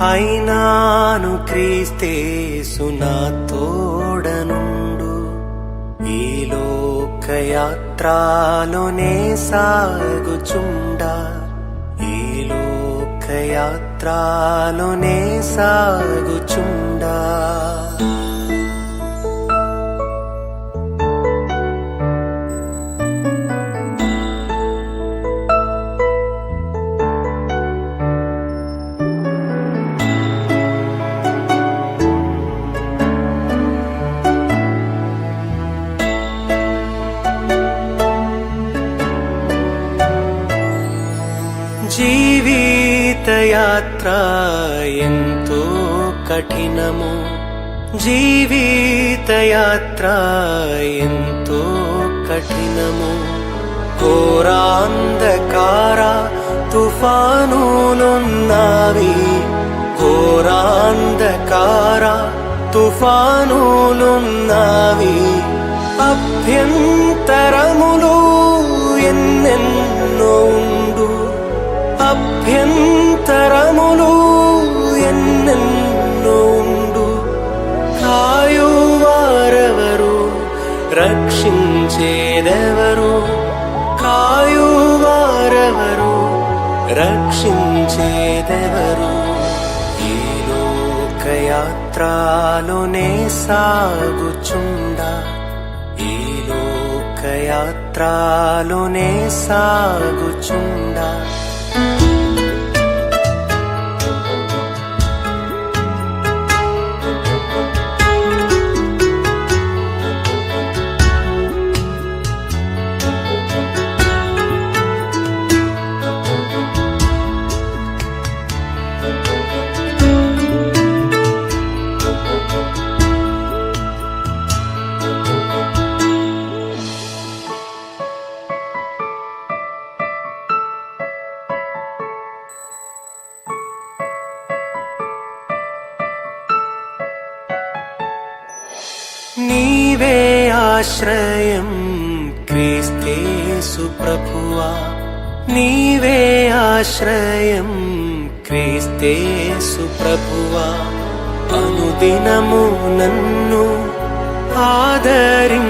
అయినాను క్రీస్తేసునా తోడనుండు. ఈ లోకయాత్రలోనే సాగుచుండా. ఈ లోకయాత్రలోనే సాగుచుండా. యాత్ర ఎంతో కఠినము. జీవిత యాత్ర ఎంతో కఠినము. ఘోరాంధకార తుఫానులున్నవి. ఘోరాంధకార తుఫానులున్నవి. అభ్యంతరములు ఎన్నెన్నో అభ్యంతరములు ఎన్నెన్నో ఉండు. కాయువారెవరు రక్షించేదెవరు? కాయువారెవరు రక్షించేదెవరు? ఈ లోకయాత్రలోనే సాగుచుండా. ఈ లోకయాత్రలోనే సాగుచుండా. నీవే ఆశ్రయం క్రీస్తేసు ప్రభువా. నీవే ఆశ్రయం క్రీస్తేసు ప్రభువా. అనుదినము నన్ను ఆదరించెదవు.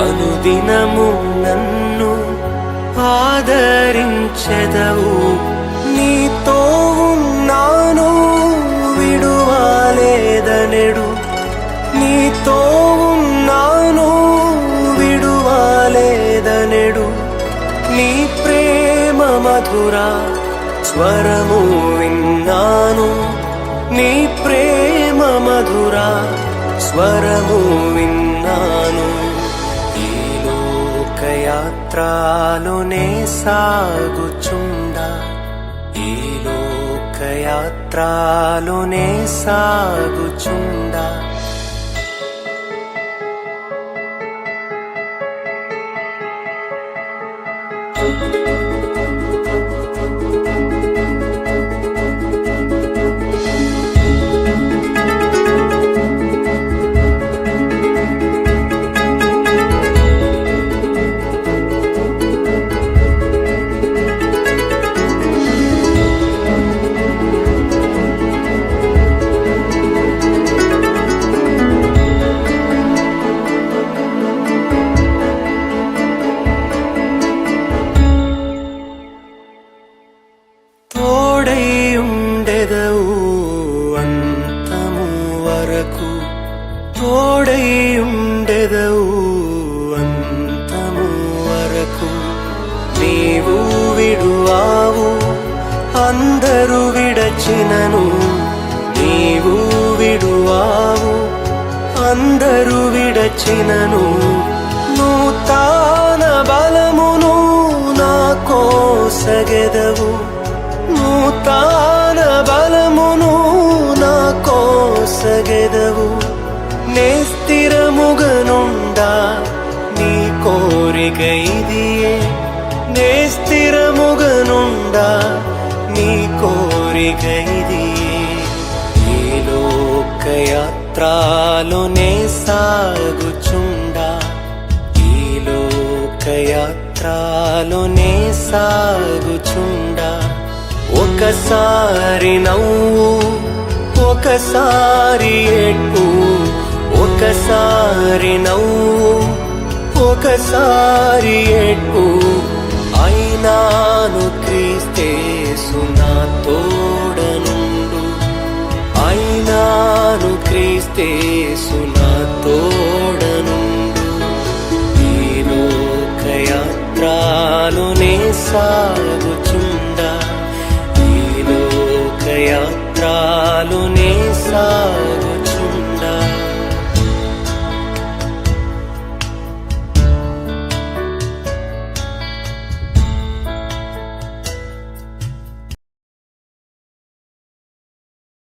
అనుదినము నన్ను ఆదరించెదవు. నీతో మధురా స్వరము విన్నాను. నీ ప్రేమ మధురా స్వరము విన్నాను. ఈ లోకయాత్రలోనే సాగుచుండా. ఈ లోకయాత్రలోనే సాగుచుండా. తోడై వరకు తోడై ఉండెదవు అంతము వరకు. నీవు విడువావు అందరూ విడచినను. నీవు విడువావు అందరూ విడచినను. నూతన బలమును నా కోసగెదవు నొసగెదవు నే స్థిరముగనుండా నీ కోరిక ఇదియే నే స్థిరముగనుండా నీ కోరిక ఇదియే ఈ లోకయాత్రలోనే సాగుచుండా ఈ లోకయాత్రలోనే సాగుచుండా ఒకసారి నవ్వు ఒకసారి ఎట్టు ఒకసారి నవ్వు ఒకసారి ఎట్టు అయినాను క్రీస్తేసు నా తోడనుండు. అయినాను క్రీస్తేసు నా తోడనుండు. ఈ లోకయాత్రలోనే సా